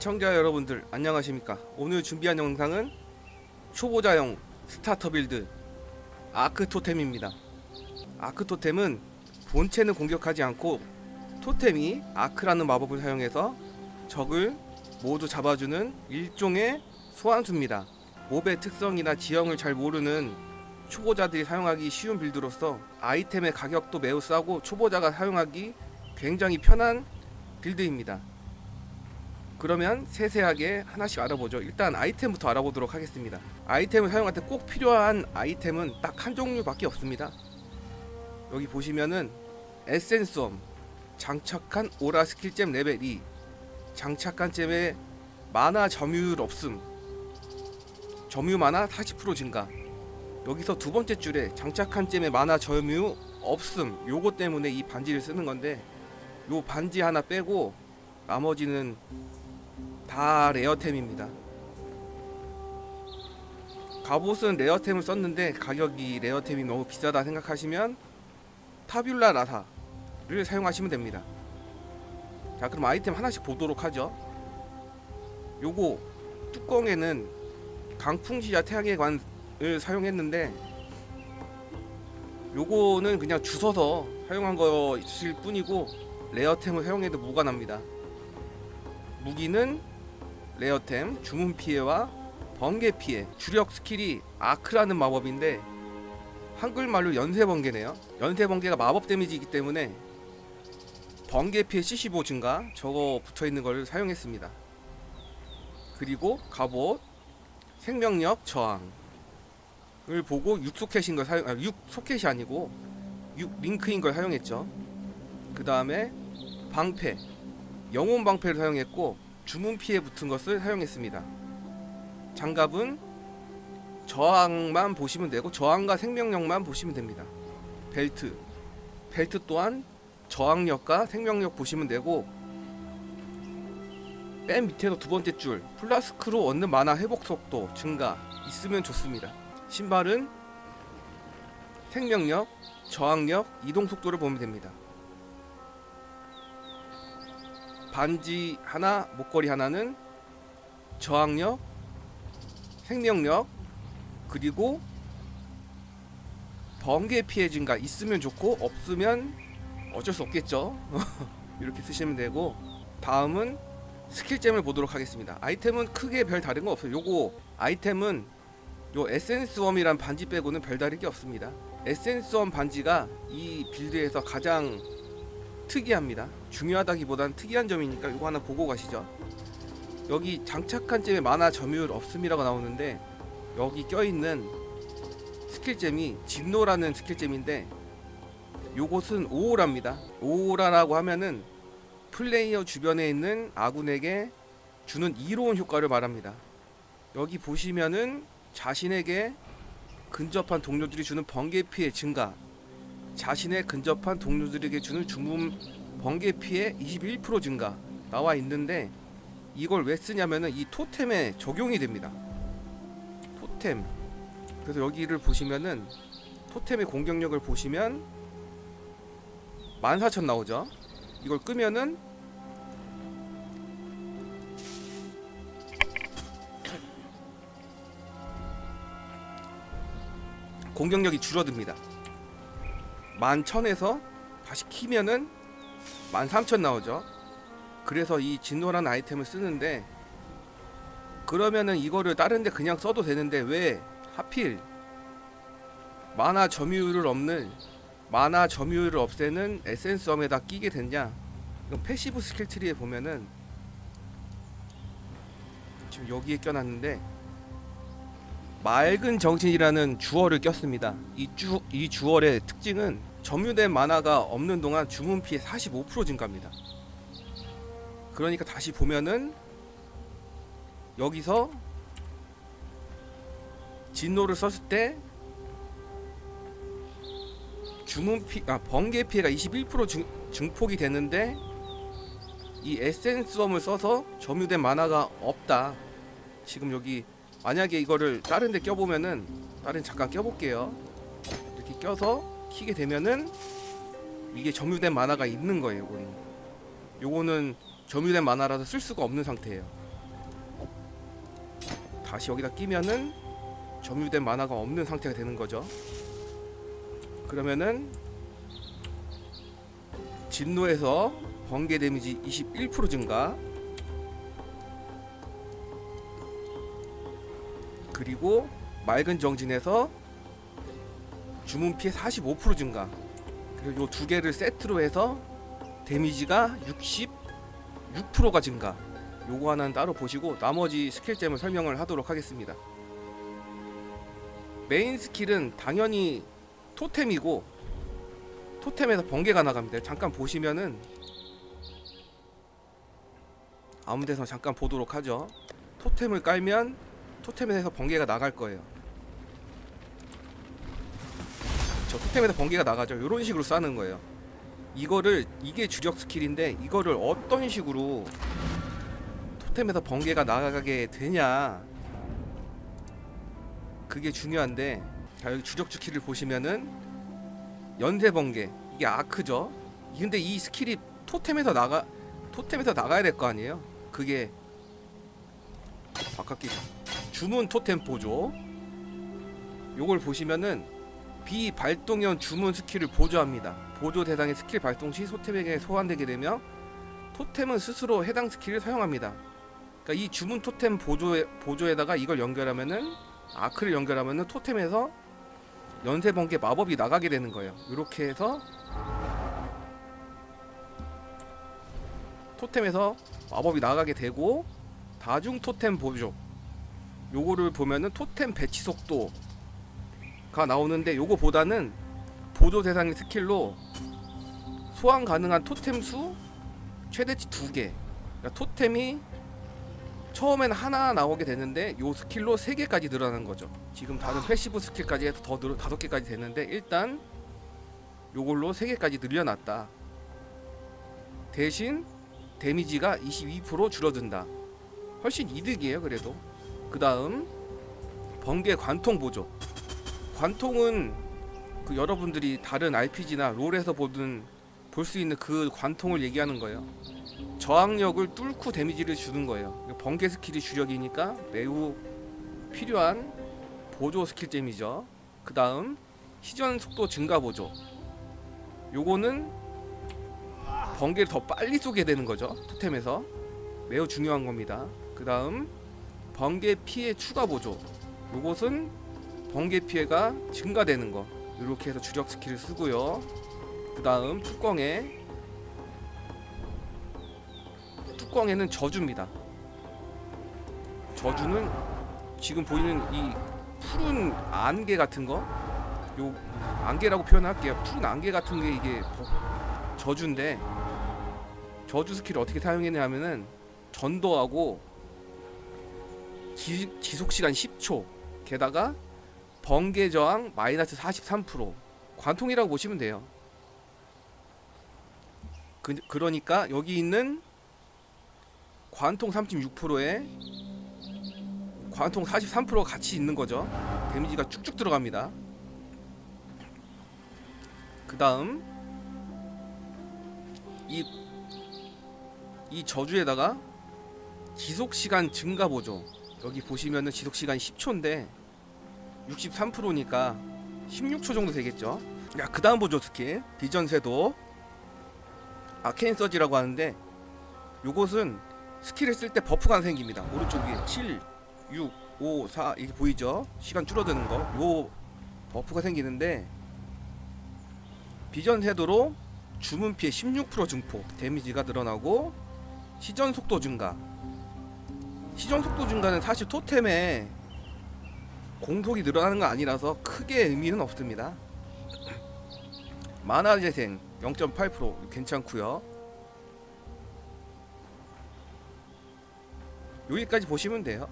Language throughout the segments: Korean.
시청자 여러분들 안녕하십니까? 오늘 준비한 영상은 초보자용 스타터 빌드 아크 토템입니다. 아크 토템은 본체는 공격하지 않고 토템이 아크라는 마법을 사용해서 적을 모두 잡아주는 일종의 소환수입니다. 몹의 특성이나 지형을 잘 모르는 초보자들이 사용하기 쉬운 빌드로서 아이템의 가격도 매우 싸고 초보자가 사용하기 굉장히 편한 빌드입니다 그러면 세세하게 하나씩 알아보죠. 일단 아이템부터 알아보도록 하겠습니다. 아이템을 사용할 때 꼭 필요한 아이템은 딱 한 종류밖에 없습니다. 여기 보시면은 에센스엄 장착한 오라 스킬잼 레벨 2 장착한 잼의 만화 점유율 없음 점유 만화 40% 증가 여기서 두 번째 줄에 장착한 잼의 만화 점유 없음 요거 때문에 이 반지를 쓰는 건데 요 반지 하나 빼고 나머지는 다 레어템입니다. 갑옷은 레어템을 썼는데 가격이 레어템이 너무 비싸다 생각하시면 타뷸라 라사를 사용하시면 됩니다. 자 그럼 아이템 하나씩 보도록 하죠. 요거 뚜껑에는 강풍시야 태양의 관을 사용했는데 요거는 그냥 주워서 사용한 것일 뿐이고 레어템을 사용해도 무관합니다. 무기는 레어템, 주문 피해와 번개 피해. 주력 스킬이 아크라는 마법인데 한글말로 연쇄 번개네요. 연쇄 번개가 마법 데미지이기 때문에 번개 피해 75 증가 저거 붙어 있는 걸 사용했습니다. 그리고 갑옷, 생명력 저항을 보고 6 소켓인 걸 사용, 아, 6 소켓이 아니고 6 링크인 걸 사용했죠. 그 다음에 방패, 영혼 방패를 사용했고 주문 피해 붙은 것을 사용했습니다. 장갑은 저항만 보시면 되고 저항과 생명력만 보시면 됩니다. 벨트, 벨트 또한 저항력과 생명력 보시면 되고 맨 밑에서 두 번째 줄 플라스크로 얻는 만화 회복 속도 증가 있으면 좋습니다. 신발은 생명력, 저항력, 이동 속도를 보면 됩니다. 반지 하나, 목걸이 하나는 저항력, 생명력, 그리고 번개 피해 증가 있으면 좋고 없으면 어쩔 수 없겠죠. 이렇게 쓰시면 되고 다음은 스킬잼을 보도록 하겠습니다. 아이템은 크게 별 다른 거 없어요. 요거 아이템은 요 에센스 웜이란 반지 빼고는 별 다른 게 없습니다. 에센스 웜 반지가 이 빌드에서 가장 특이합니다. 중요하다기보단 특이한 점이니까 이거 하나 보고 가시죠. 여기 장착한 잼에 만화 점유율 없음이라고 나오는데 여기 껴있는 스킬잼이 진노라는 스킬잼인데 요것은 오오라입니다. 오오라라고 하면은 플레이어 주변에 있는 아군에게 주는 이로운 효과를 말합니다. 여기 보시면은 자신에게 근접한 동료들이 주는 번개 피해 증가 자신의 근접한 동료들에게 주는 주문 번개 피해 21% 증가 나와 있는데 이걸 왜 쓰냐면은 이 토템에 적용이 됩니다. 토템. 그래서 여기를 보시면은 토템의 공격력을 보시면 14,000 나오죠. 이걸 끄면은 공격력이 줄어듭니다. 11,000에서 다시 키면은 13,000 나오죠. 그래서 이 진노라는 아이템을 쓰는데 그러면은 이거를 다른데 그냥 써도 되는데 왜 하필 만화 점유율을 없는 만화 점유율을 없애는 에센스엄에다 끼게 됐냐? 이건 패시브 스킬 트리에 보면은 지금 여기에 껴놨는데 맑은 정신이라는 주어를 꼈습니다. 이 주 이 주얼의 특징은 점유된 만화가 없는 동안 주문 피해 45% 증가합니다. 그러니까 다시 보면은 여기서 진노를 썼을 때 주문 피, 아 번개 피해가 21% 증, 증폭이 되는데 이 에센스엄을 써서 점유된 만화가 없다. 지금 여기 만약에 이거를 다른 데 껴보면은 다른 잠깐 껴볼게요. 이렇게 껴서 키게 되면은 이게 점유된 만화가 있는 거예요. 요거는 요거는 점유된 만화라서 쓸 수가 없는 상태예요. 다시 여기다 끼면은 점유된 만화가 없는 상태가 되는 거죠. 그러면은 진노에서 번개 데미지 21% 증가 그리고 맑은 정진에서 주문 피해 45% 증가. 그리고 요 두 개를 세트로 해서 데미지가 66%가 증가. 요거 하나는 따로 보시고 나머지 스킬잼을 설명을 하도록 하겠습니다. 메인 스킬은 당연히 토템이고 토템에서 번개가 나갑니다. 잠깐 보시면은 아무 데서 잠깐 보도록 하죠. 토템을 깔면 토템에서 번개가 나갈 거예요. 저 토템에서 번개가 나가죠. 이런 식으로 싸는 거예요. 이거를 이게 주력 스킬인데 이거를 어떤 식으로 토템에서 번개가 나가게 되냐? 그게 중요한데 자 여기 주력 스킬을 보시면은 연쇄 번개. 이게 아크죠? 근데 이 스킬이 토템에서 나가 토템에서 나가야 될 거 아니에요? 그게 바깥기 주문 토템 보조 요걸 보시면은 비발동형 주문 스킬을 보조합니다. 보조 대상의 스킬 발동 시 토템에게 소환되게 되며 토템은 스스로 해당 스킬을 사용합니다. 그러니까 이 주문 토템 보조에, 보조에다가 이걸 연결하면은 아크를 연결하면은 토템에서 연쇄 번개 마법이 나가게 되는 거예요. 이렇게 해서 토템에서 마법이 나가게 되고 다중 토템 보조 요거를 보면은 토템 배치 속도가 나오는데 요거보다는 보조 대상의 스킬로 소환 가능한 토템 수 최대치 두 개. 그러니까 토템이 처음엔 하나 나오게 되는데 요 스킬로 세 개까지 늘어나는 거죠. 지금 다른 패시브 스킬까지 해서 더 늘어 다섯 개까지 되는데 일단 요걸로 세 개까지 늘려놨다. 대신 데미지가 22% 줄어든다. 훨씬 이득이에요, 그래도. 그 다음 번개 관통 보조. 관통은 그 여러분들이 다른 RPG나 롤에서 보든 볼 수 있는 그 관통을 얘기하는 거예요. 저항력을 뚫고 데미지를 주는 거예요. 번개 스킬이 주력이니까 매우 필요한 보조 스킬잼이죠. 그 다음 시전 속도 증가 보조. 요거는 번개를 더 빨리 쏘게 되는 거죠. 토템에서 매우 중요한 겁니다. 그 다음 번개 피해 추가 보조. 요것은 번개 피해가 증가되는 거. 이렇게 해서 주력 스킬을 쓰고요. 그 다음 뚜껑에 뚜껑에는 저주입니다. 저주는 지금 보이는 이 푸른 안개 같은 거, 요 안개라고 표현할게요. 푸른 안개 같은 게 이게 버- 저주인데 저주 스킬을 어떻게 사용했냐면은 전도하고 지, 지속 시간 10초 게다가 번개 저항 마이너스 43% 관통이라고 보시면 돼요. 그, 그러니까 여기 있는 관통 36%에 관통 43%가 같이 있는 거죠. 데미지가 쭉쭉 들어갑니다. 그 다음 이, 이 저주에다가 지속 시간 증가 보조 여기 보시면은 지속 시간 10초인데 63%니까 16초 정도 되겠죠. 야, 그 다음 보조 스킬 비전 쇄도 아케인 서지라고 하는데 요것은 스킬을 쓸 때 버프가 생깁니다. 오른쪽 위에 7, 6, 5, 4 이게 보이죠? 시간 줄어드는 거. 요 버프가 생기는데 비전 쇄도로 주문 피해 16% 증폭, 데미지가 늘어나고 시전 속도 증가. 시전 속도 증가는 사실 토템에 공속이 늘어나는 건 아니라서 크게 의미는 없습니다. 만화 재생 0.8% 괜찮고요. 여기까지 보시면 돼요.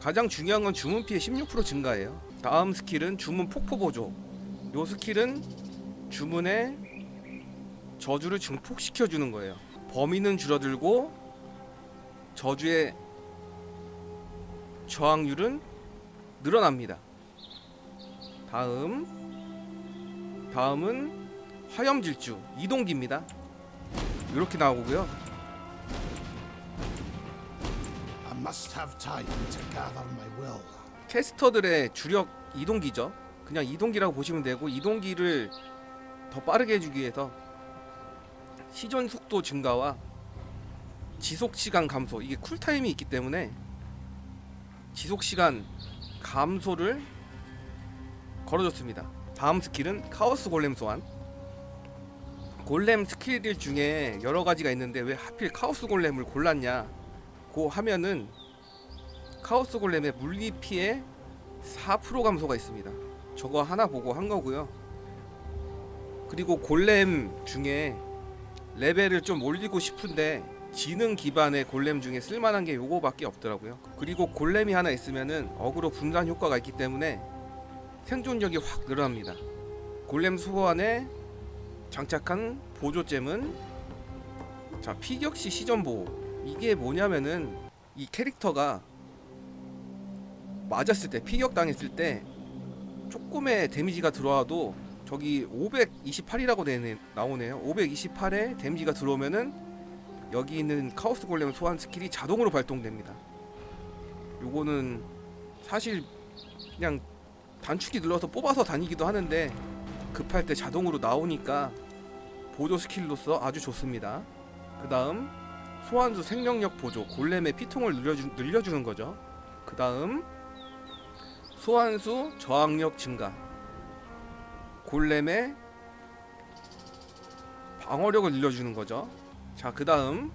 가장 중요한 건 주문 피해 16% 증가예요. 다음 스킬은 주문 폭포 보조. 요 스킬은 주문의 저주를 증폭시켜 주는 거예요. 범위는 줄어들고 저주의 저항률은 늘어납니다. 다음 다음은 화염질주 이동기입니다. 이렇게 나오고요. must have time to gather my will. 캐스터들의 주력 이동기죠. 그냥 이동기라고 보시면 되고 이동기를 더 빠르게 해주기 위해서 시전 속도 증가와 지속 시간 감소 이게 쿨타임이 있기 때문에 지속 시간 감소를 걸어줬습니다. 다음 스킬은 카오스 골렘 소환. 골렘 스킬 중에 여러 가지가 있는데 왜 하필 카오스 골렘을 골랐냐? 고 하면은 카오스 골렘의 물리 피해 4% 감소가 있습니다. 저거 하나 보고 한 거고요. 그리고 골렘 중에 레벨을 좀 올리고 싶은데 지능 기반의 골렘 중에 쓸만한 게 요거밖에 없더라고요. 그리고 골렘이 하나 있으면은 어그로 분산 효과가 있기 때문에 생존력이 확 늘어납니다. 골렘 소환에 장착한 보조잼은 자 피격시 시전 보호 이게 뭐냐면은 이 캐릭터가 맞았을 때 피격 당했을 때 조금의 데미지가 들어와도 저기 528이라고 되네, 나오네요. 528에 데미지가 들어오면은 여기 있는 카오스 골렘 소환 스킬이 자동으로 발동됩니다. 요거는 사실 그냥 단축키 눌러서 뽑아서 다니기도 하는데 급할 때 자동으로 나오니까 보조 스킬로서 아주 좋습니다. 그 다음 소환수 생명력 보조 골렘의 피통을 늘려주, 늘려주는 거죠. 그 다음 소환수 저항력 증가 골렘의 방어력을 늘려주는 거죠 자 그 다음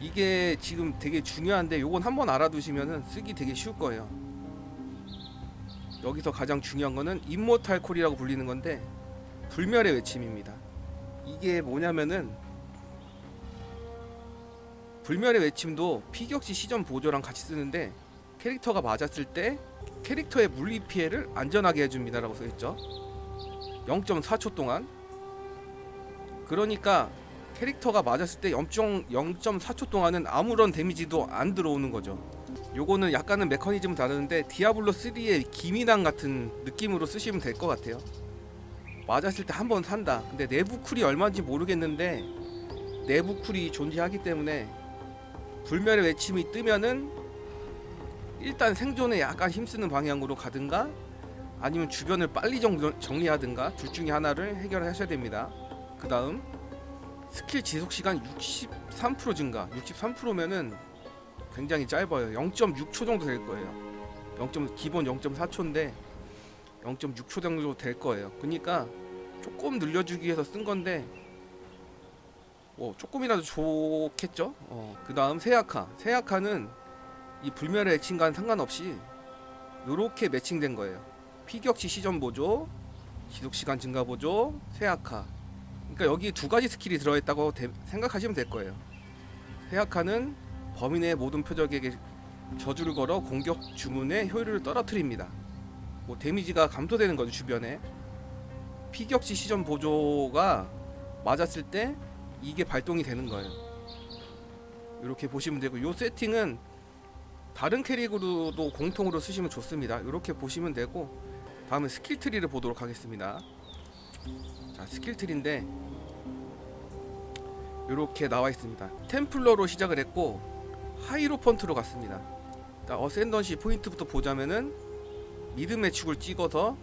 이게 지금 되게 중요한데 요건 한번 알아두시면은 쓰기 되게 쉬울 거예요 여기서 가장 중요한 거는 임모탈 콜이라고 불리는 건데 불멸의 외침입니다 이게 뭐냐면은 불멸의 외침도 피격시 시전 보조랑 같이 쓰는데 캐릭터가 맞았을 때 캐릭터의 물리 피해를 안전하게 해줍니다라고 써있죠. 0.4초 동안. 그러니까 캐릭터가 맞았을 때 0.4초 동안은 아무런 데미지도 안 들어오는 거죠. 요거는 약간은 메커니즘 다르는데 디아블로 3의 기미당 같은 느낌으로 쓰시면 될 것 같아요. 맞았을 때 한 번 산다. 근데 내부 쿨이 얼마인지 모르겠는데 내부 쿨이 존재하기 때문에 불멸의 외침이 뜨면은 일단 생존에 약간 힘쓰는 방향으로 가든가 아니면 주변을 빨리 정, 정리하든가 둘 중에 하나를 해결하셔야 됩니다. 그 다음 스킬 지속 시간 63% 증가. 63%면은 굉장히 짧아요. 0.6초 정도 될 거예요. 0. 기본 0.4초인데 0.6초 정도 될 거예요. 그러니까 조금 늘려주기 위해서 쓴 건데 뭐 조금이라도 좋겠죠. 어, 그 다음 세아카. 세아카는 이 불멸의 애칭과는 상관없이 요렇게 매칭된 거예요. 피격시 시전 보조, 지속 시간 증가 보조, 세아카. 그러니까 여기 두 가지 스킬이 들어있다고 대- 생각하시면 될 거예요. 세아카는 범인의 모든 표적에게 저주를 걸어 공격 주문의 효율을 떨어뜨립니다. 뭐 데미지가 감소되는 거죠 주변에. 피격시 시전 보조가 맞았을 때 이게 발동이 되는 거예요. 이렇게 보시면 되고 요 세팅은 다른 캐릭으로도 공통으로 쓰시면 좋습니다. 이렇게 보시면 되고 다음에 스킬 트리를 보도록 하겠습니다. 자 스킬 트리인데 이렇게 나와 있습니다. 템플러로 시작을 했고 하이로펀트로 갔습니다. 자, 어센던시 포인트부터 보자면은 미드 매축을 찍어서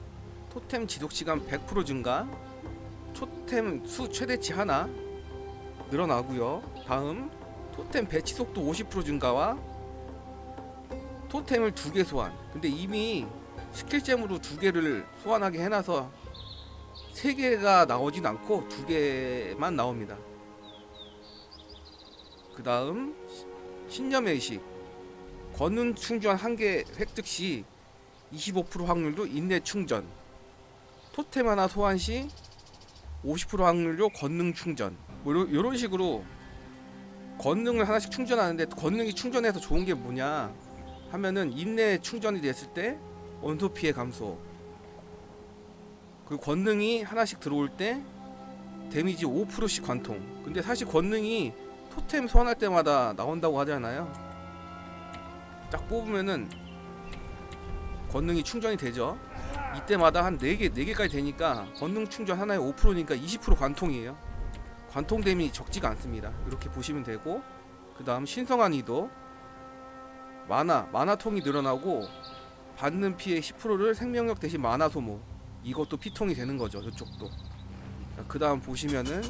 토템 지속 시간 100% 증가, 토템 수 최대치 하나 늘어나고요. 다음 토템 배치 속도 50% 증가와 토템을 두 개 소환. 근데 이미 스킬잼으로 두 개를 소환하게 해놔서 세 개가 나오진 않고 두 개만 나옵니다. 그 다음 신념의 의식. 권능 충전 한 개 획득 시 25% 확률로 인내 충전. 토템 하나 소환 시 50% 확률로 권능 충전. 뭐 요런 식으로 권능을 하나씩 충전하는데 권능이 충전해서 좋은 게 뭐냐 하면은 인내 충전이 됐을 때 원소 피해 감소 그리고 권능이 하나씩 들어올 때 데미지 5%씩 관통. 근데 사실 권능이 토템 소환할 때마다 나온다고 하잖아요? 딱 뽑으면은 권능이 충전이 되죠. 이때마다 한 4개, 4개까지 되니까 권능 충전 하나에 5%니까 20% 관통이에요. 관통 데미지 적지가 않습니다. 이렇게 보시면 되고 그 다음 신성한 이도 만화 만화통이 늘어나고 받는 피해 10%를 생명력 대신 만화 소모 이것도 피통이 되는 거죠 저쪽도. 그 다음 보시면은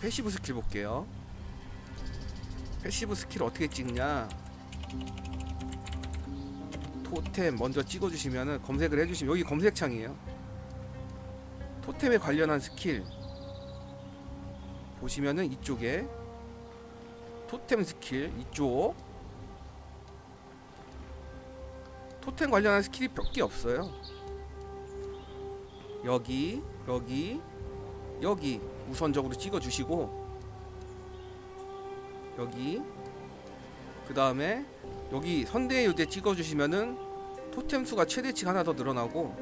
패시브 스킬 볼게요. 패시브 스킬 어떻게 찍냐? 토템 먼저 찍어주시면은 검색을 해주시면 여기 검색창이에요. 토템에 관련한 스킬. 보시면은 이쪽에 토템 스킬 이쪽. 토템 관련한 스킬이 몇 개 없어요 여기 여기 여기 우선적으로 찍어 주시고 여기. 그 다음에 여기 선대의 요제 찍어 주시면은 토템 수가 최대치가 하나 더 늘어나고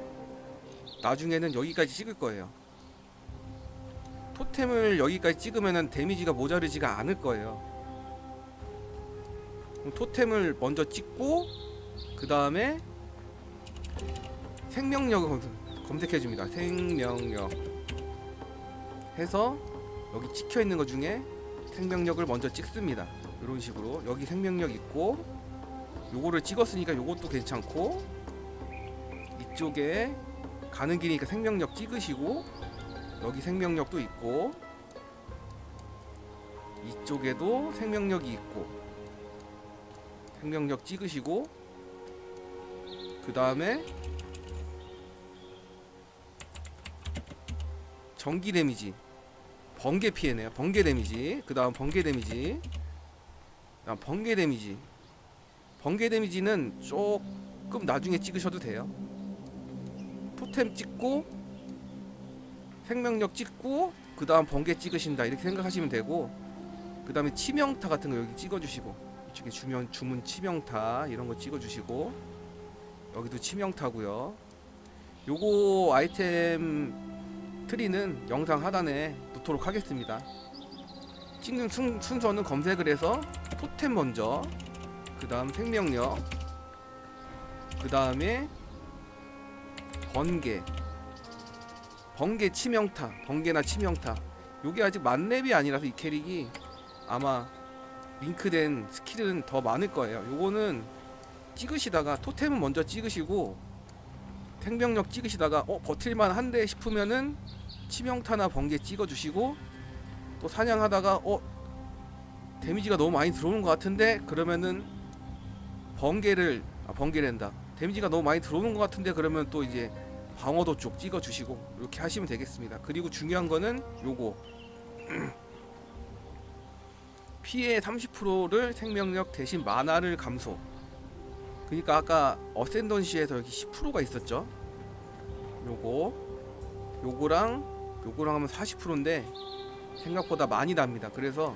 나중에는 여기까지 찍을 거예요. 토템을 여기까지 찍으면은 데미지가 모자르지가 않을 거예요. 토템을 먼저 찍고 그 다음에 생명력을 검- 검색해 줍니다. 생명력. 해서 여기 찍혀 있는 것 중에 생명력을 먼저 찍습니다. 이런 식으로 여기 생명력 있고 요거를 찍었으니까 요것도 괜찮고 이쪽에 가는 길이니까 생명력 찍으시고 여기 생명력도 있고 이쪽에도 생명력이 있고 생명력 찍으시고 그 다음에 전기 데미지. 번개 피해네요. 번개 데미지. 그 다음 번개 데미지. 그 다음 번개 데미지. 번개 데미지는 조금 나중에 찍으셔도 돼요. 토템 찍고 생명력 찍고 그 다음 번개 찍으신다. 이렇게 생각하시면 되고 그 다음에 치명타 같은 거 여기 찍어주시고 이쪽에 주면 주문 치명타 이런 거 찍어주시고 여기도 치명타고요. 요거 아이템 트리는 영상 하단에 놓도록 하겠습니다. 찍는 순, 순서는 검색을 해서 토템 먼저 그 다음 생명력 그 다음에 번개 번개 치명타 번개나 치명타. 요게 아직 만렙이 아니라서 이 캐릭이 아마 링크된 스킬은 더 많을 거예요. 요거는 찍으시다가 토템은 먼저 찍으시고 생명력 찍으시다가 어 버틸만 한데 싶으면은 치명타나 번개 찍어주시고 또 사냥하다가 어 데미지가 너무 많이 들어오는 것 같은데 그러면은 번개를 아 번개랜다. 데미지가 너무 많이 들어오는 것 같은데 그러면 또 이제 방어도 쪽 찍어주시고 이렇게 하시면 되겠습니다. 그리고 중요한 거는 요거. 피해 30%를 생명력 대신 만화를 감소 그러니까 아까 어센던시에서 여기 10%가 있었죠? 요거 요거랑 요거랑 하면 40%인데 생각보다 많이 납니다. 그래서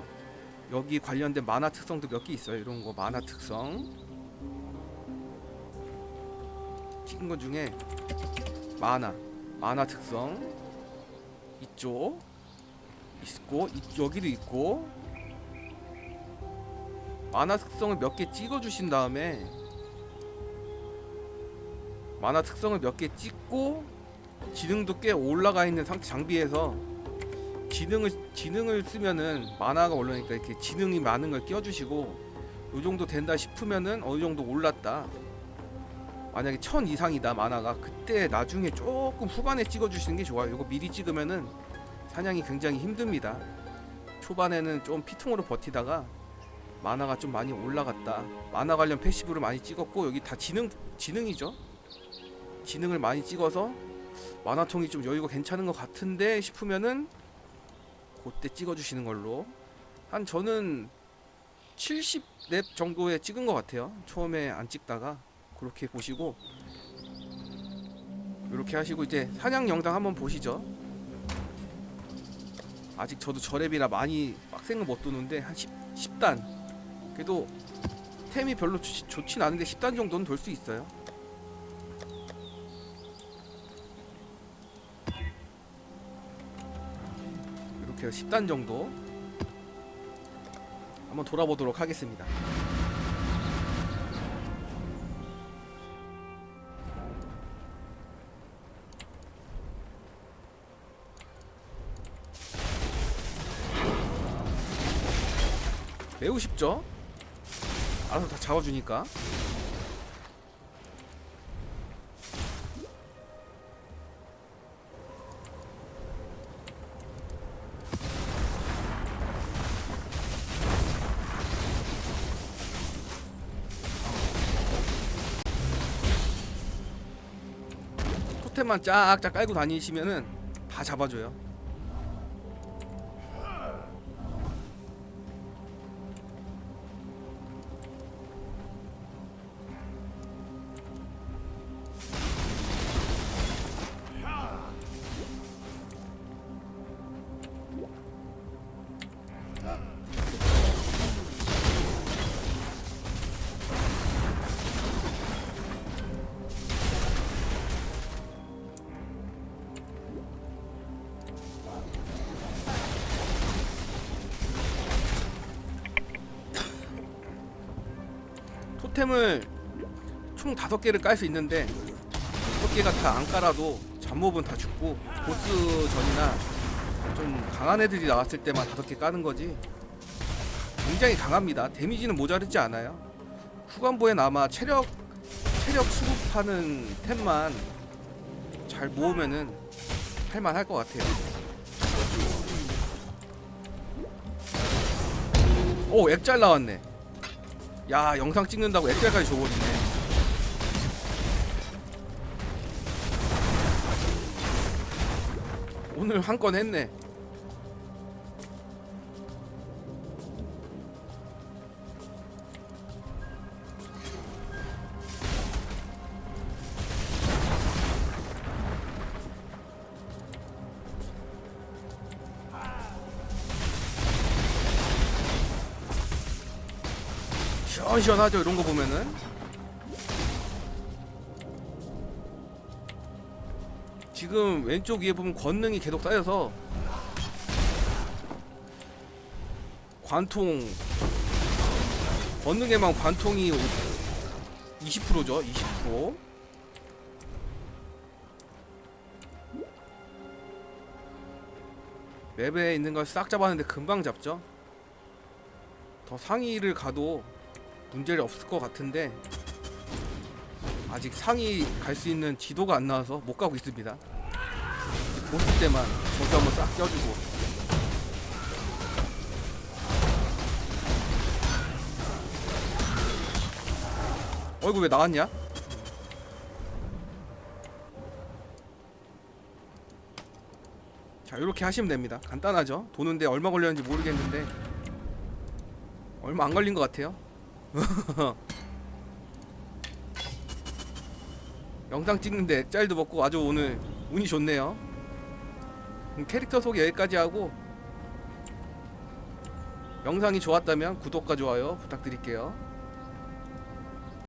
여기 관련된 만화 특성도 몇 개 있어요. 이런 거 만화 특성. 찍은 것 중에 만화 만화 특성. 이쪽 있고 이, 여기도 있고. 만화 특성을 몇 개 찍어 주신 다음에 만화 특성을 몇 개 찍고 지능도 꽤 올라가 있는 상태 장비에서 지능을 지능을 쓰면은 만화가 올라니까 이렇게 지능이 많은 걸 끼워주시고 요 정도 된다 싶으면은 어느 정도 올랐다. 만약에 천 이상이다 만화가 그때 나중에 조금 후반에 찍어주시는 게 좋아요. 이거 미리 찍으면은 사냥이 굉장히 힘듭니다. 초반에는 좀 피통으로 버티다가 만화가 좀 많이 올라갔다. 만화 관련 패시브를 많이 찍었고 여기 다 지능 지능이죠. 지능을 많이 찍어서 만화통이 좀 여유가 괜찮은 것 같은데 싶으면은 그때 찍어주시는 걸로 한 저는 70렙 정도에 찍은 것 같아요. 처음에 안 찍다가 그렇게 보시고 이렇게 하시고 이제 사냥 영상 한번 보시죠. 아직 저도 저랩이라 많이 빡센 거못 도는데 한 10, 10단 그래도 템이 별로 좋, 좋진 않은데 10단 정도는 돌 수 있어요. 해서 10단 정도 한번 돌아보도록 하겠습니다. 매우 쉽죠? 알아서 다 잡아주니까 템만 쫙쫙 깔고 다니시면은 다 잡아줘요. 다섯 개를 깔 수 있는데 다섯 개가 다 안 깔아도 잡몹은 다 죽고 보스 전이나 좀 강한 애들이 나왔을 때만 다섯 개 까는 거지. 굉장히 강합니다. 데미지는 모자르지 않아요. 후반부엔 아마 체력 체력 수급하는 템만 잘 모으면은 할만할 것 같아요. 오 액잘 나왔네. 야 영상 찍는다고 액자까지 줘버리네 오늘 한 건 했네. 시원시원하죠 이런 거 보면은 지금 왼쪽 위에 보면 권능이 계속 쌓여서 관통 권능에만 관통이 20%죠 20% 맵에 있는 걸 싹 잡았는데 금방 잡죠 더 상위를 가도 문제는 없을 것 같은데 아직 상위 갈 수 있는 지도가 안 나와서 못 가고 있습니다. 보스 때만 저기 한번 싹 껴주고 어이구 왜 나왔냐? 자 이렇게 하시면 됩니다. 간단하죠? 도는데 얼마 걸렸는지 모르겠는데 얼마 안 걸린 것 같아요. 영상 찍는데 짤도 먹고 아주 오늘 운이 좋네요. 그럼 캐릭터 소개 여기까지 하고 영상이 좋았다면 구독과 좋아요 부탁드릴게요.